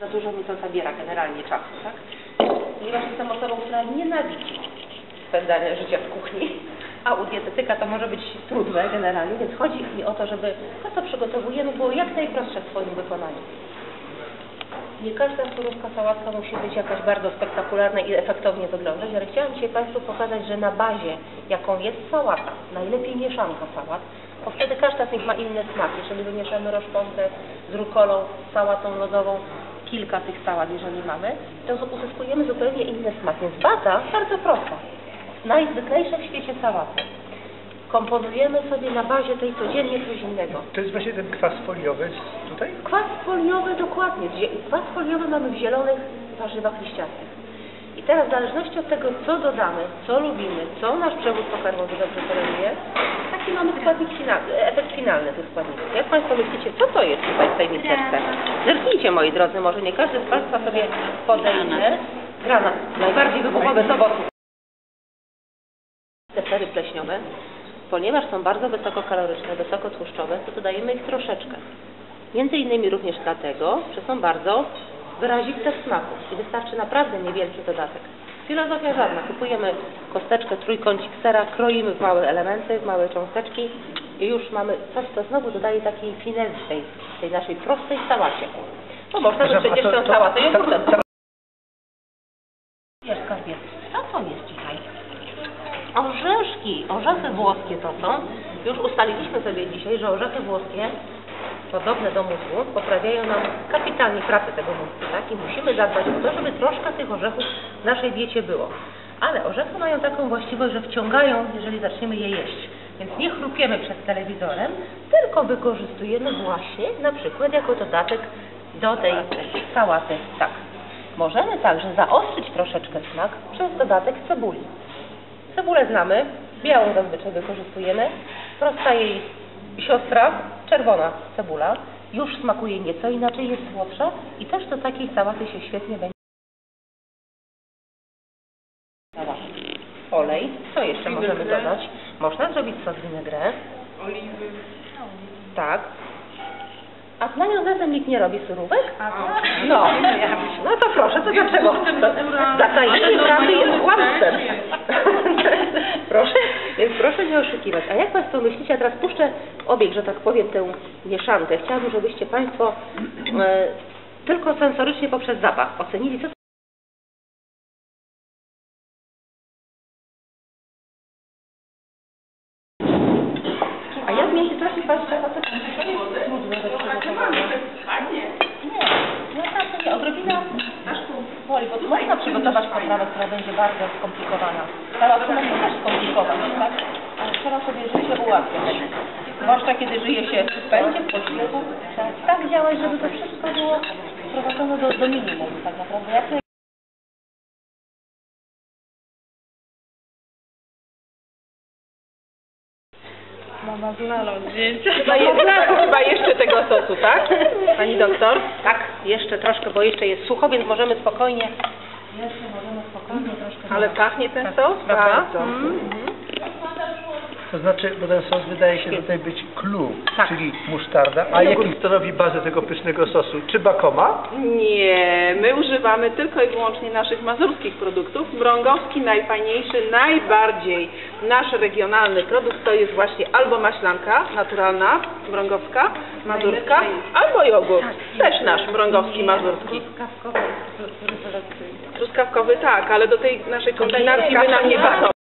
Za dużo mi to zabiera generalnie czasu, tak? Ponieważ jestem osobą, która nienawidzi spędzania życia w kuchni, a u dietetyka to może być trudne generalnie, więc chodzi mi o to, żeby to, co przygotowujemy, było jak najprostsze w swoim wykonaniu. Nie każda surówka sałatka musi być jakaś bardzo spektakularna i efektownie wyglądać, ale chciałam dzisiaj Państwu pokazać, że na bazie, jaką jest sałata, najlepiej mieszanka sałat, bo wtedy każda z nich ma inny smak. Jeżeli wymieszamy roszponkę z rukolą, sałatą lodową, kilka tych sałat, jeżeli mamy, to uzyskujemy zupełnie inny smak. Więc baza bardzo prosta. Najzwyklejsze w świecie sałaty. Komponujemy sobie na bazie tej codziennie coś innego. To jest właśnie ten kwas foliowy tutaj? Kwas foliowy dokładnie. Kwas foliowy mamy w zielonych warzywach liściastych. I teraz w zależności od tego, co dodamy, co lubimy, co nasz przewód pokarmowy dobrze toleruje, taki składnik finalny, efekt finalny tych składników. Jak Państwo myślicie, co to jest tutaj w tej miseczce? Zerknijcie moi drodzy, może nie każdy z Państwa sobie podejdzie. Granat, najbardziej wybuchowy z owoców. Te sery pleśniowe, ponieważ są bardzo wysokokaloryczne, wysokotłuszczowe, to dodajemy ich troszeczkę. Między innymi również dlatego, że są bardzo wyraziste w smaku i wystarczy naprawdę niewielki dodatek. Filozofia żadna. Kupujemy kosteczkę, trójkącik sera, kroimy w małe elementy, w małe cząsteczki i już mamy coś, co znowu dodaje takiej finezy tej, tej naszej prostej sałacie. Bo można by przecież tę sałatę jogurtem. co to jest dzisiaj? Orzeszki, orzechy włoskie to są. Już ustaliliśmy sobie dzisiaj, że orzechy włoskie, podobne do mózgu, poprawiają nam kapitalnie pracę tego mózgu, tak? I musimy zadbać o to, żeby troszkę tych orzechów w naszej diecie było. Ale orzechy mają taką właściwość, że wciągają, jeżeli zaczniemy je jeść. Więc nie chrupiemy przed telewizorem, tylko wykorzystujemy właśnie na przykład jako dodatek do tej sałaty. Tak. Możemy także zaostrzyć troszeczkę smak przez dodatek cebuli. Cebulę znamy, białą zazwyczaj wykorzystujemy. Prosta jej siostra, czerwona cebula, już smakuje nieco inaczej, jest słodsza i też do takiej sałaty się świetnie będzie. Olej, co jeszcze możemy dodać? Można zrobić sos vinaigrette. Oliwy. Tak. A z majonezem nikt nie robi surówek? No, no to proszę, to dlaczego? Zatajenie pracy jest kłamstwem. proszę, oszukiwać. A jak Państwo myślicie, a teraz puszczę obieg, że tak powiem, tę mieszankę. Chciałabym, żebyście Państwo e, tylko sensorycznie poprzez zapach ocenili, co A ja w międzyczasie Państwa czy to odrobina woli, bo można przygotować poprawę, która będzie bardzo skomplikowana. Sałatkę można też skomplikować, tak? Trzeba sobie życie ułatwiać. Zwłaszcza kiedy żyje się w pędzie, w pośpiechu. Tak, tak działać, żeby to wszystko było sprowadzone do, do minimum, tak naprawdę. Jak Mama znalazła zdjęcia. Chyba, je, chyba jeszcze tego sosu, tak? Pani doktor? Tak, jeszcze troszkę, bo jeszcze jest sucho, więc możemy spokojnie. Jeszcze możemy spokojnie troszkę. Ale pachnie ten sos? Prawda? Bardzo. Mm. To znaczy, bo ten sos wydaje się tutaj być clue, Tak. czyli musztarda. A jaki stanowi bazę tego pysznego sosu? Czy bakoma? Nie, my używamy tylko i wyłącznie naszych mazurskich produktów. Mrągowski najfajniejszy, najbardziej nasz regionalny produkt to jest właśnie albo maślanka naturalna, mrągowska, mazurska, albo jogurt, też nasz mrągowski, mazurski. Truskawkowy tak, ale do tej naszej kontenacji by nam nie pasował.